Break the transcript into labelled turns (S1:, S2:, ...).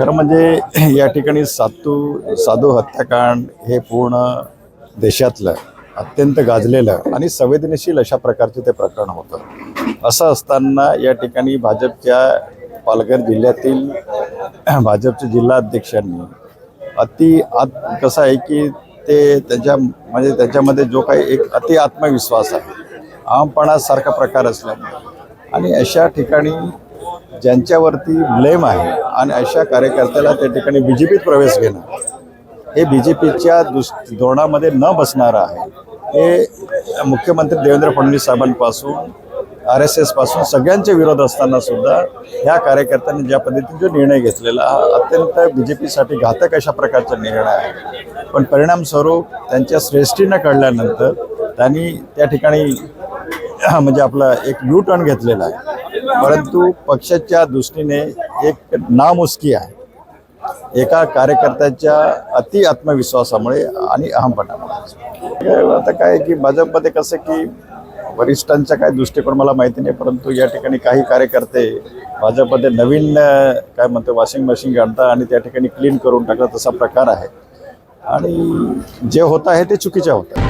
S1: खरं म्हणजे या ठिकाणी सातू साधू हत्याकांड हे पूर्ण देशातलं अत्यंत गाजलेलं आणि संवेदनशील अशा प्रकारचं ते प्रकरण होतं. असं असताना या ठिकाणी भाजपच्या पालघर जिल्ह्यातील भाजपच्या जिल्हाध्यक्षांनी अति आत कसं आहे की ते त्यांच्या म्हणजे त्याच्यामध्ये जो काही एक अति आत्मविश्वास आहे आमपणासारखा प्रकार असल्यामुळे. आणि अशा ठिकाणी ज्यांच्यावरती ब्लेम आहे आणि अशा कार्यकर्त्याला त्या ठिकाणी बी जे पीत प्रवेश घेणं हे बी जे पीच्या दुस धोरणामध्ये न बसणारं आहे. हे मुख्यमंत्री देवेंद्र फडणवीस साहेबांपासून आर एस एसपासून सगळ्यांचे विरोध असताना सुद्धा ह्या कार्यकर्त्यांनी ज्या पद्धतीने जो निर्णय घेतलेला हा अत्यंत बी जे पीसाठी घातक अशा प्रकारचा निर्णय आहे. पण परिणामस्वरूप त्यांच्या श्रेष्ठीनं कळल्यानंतर त्यांनी त्या ठिकाणी म्हणजे आपला एक यू टर्न घेतलेला आहे. परंतु पक्षाच्या दृष्टीने एक नामुस्की आहे. एका कार्यकर्त्याच्या अति आत्मविश्वासामुळे आणि अहमपणामुळे. आता काय की भाजपमध्ये कसं की वरिष्ठांचा काय दृष्टिकोन मला माहिती नाही परंतु या ठिकाणी काही कार्यकर्ते भाजपमध्ये नवीन काय म्हणतो वॉशिंग मशीन घालता आणि त्या ठिकाणी क्लीन करून टाकला तसा प्रकार आहे. आणि जे होत आहे ते चुकीच्या होतं